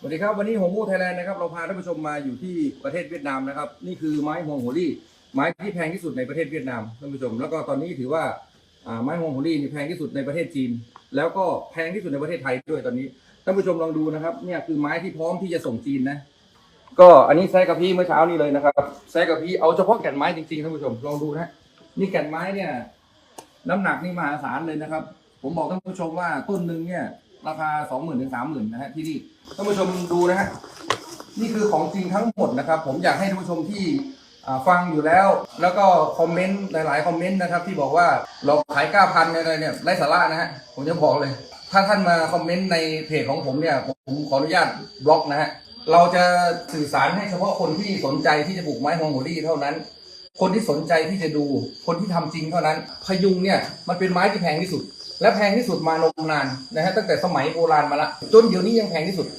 สวัสดีครับ วันนี้หงมูไทยแลนด์นะครับเราพาท่านผู้ชมมาอยู่ที่ประเทศเวียดนามนะครับ นี่คือไม้ฮวงโหรี่ไม้ที่แพงที่สุดในประเทศเวียดนามท่านผู้ชม แล้วก็ตอนนี้ถือว่าไม้ฮวงโหรี่นี่แพงที่สุดในประเทศจีน แล้วก็แพงที่สุดในประเทศไทยด้วยตอนนี้ท่านผู้ชมลองดูนะครับเนี่ยคือไม้ที่พร้อมที่จะส่งจีนนะก็อันนี้ไซส์กระพี้เมื่อเช้านี้เลยนะครับไซส์กระพี้เอาเฉพาะแก่นไม้จริงๆท่านผู้ชมลองดูนะนี่แก่นไม้เนี่ย น้ำหนักนี่มหาศาลเลยนะครับ ผมบอกท่านผู้ชมว่าต้นหนึ่งเนี่ย ราคาสองหมื่นถึงสามหมื่นะฮะที่นี่ท่านผู้ชมดูนะฮะนี่คือของจริงทั้งหมดนะครับ ผมอยากให้ท่านผู้ชมที่ฟังอยู่แล้ว แล้วก็คอมเมนต์หลาย ๆ คอมเมนต์นะครับ ที่บอกว่าเราขายเก้าพันอะไรเนี่ยไร้สาระนะฮะผมจะบอกเลย ถ้าท่านมาคอมเมนต์ในเพจของผมเนี่ยผมขออนุญาตบล็อกนะฮะเราจะสื่อสารให้เฉพาะคนที่สนใจที่จะปลูกไม้ฮวงโหรี่เท่านั้น คนที่สนใจที่จะดู คนที่ทำจริงเท่านั้น พยุงเนี่ยมันเป็นไม้ที่แพงที่สุด และแพงที่สุดมานมนานนะฮะตั้งแต่สมัยโบราณมาละจนเดี๋ยวนี้ยังแพงที่สุด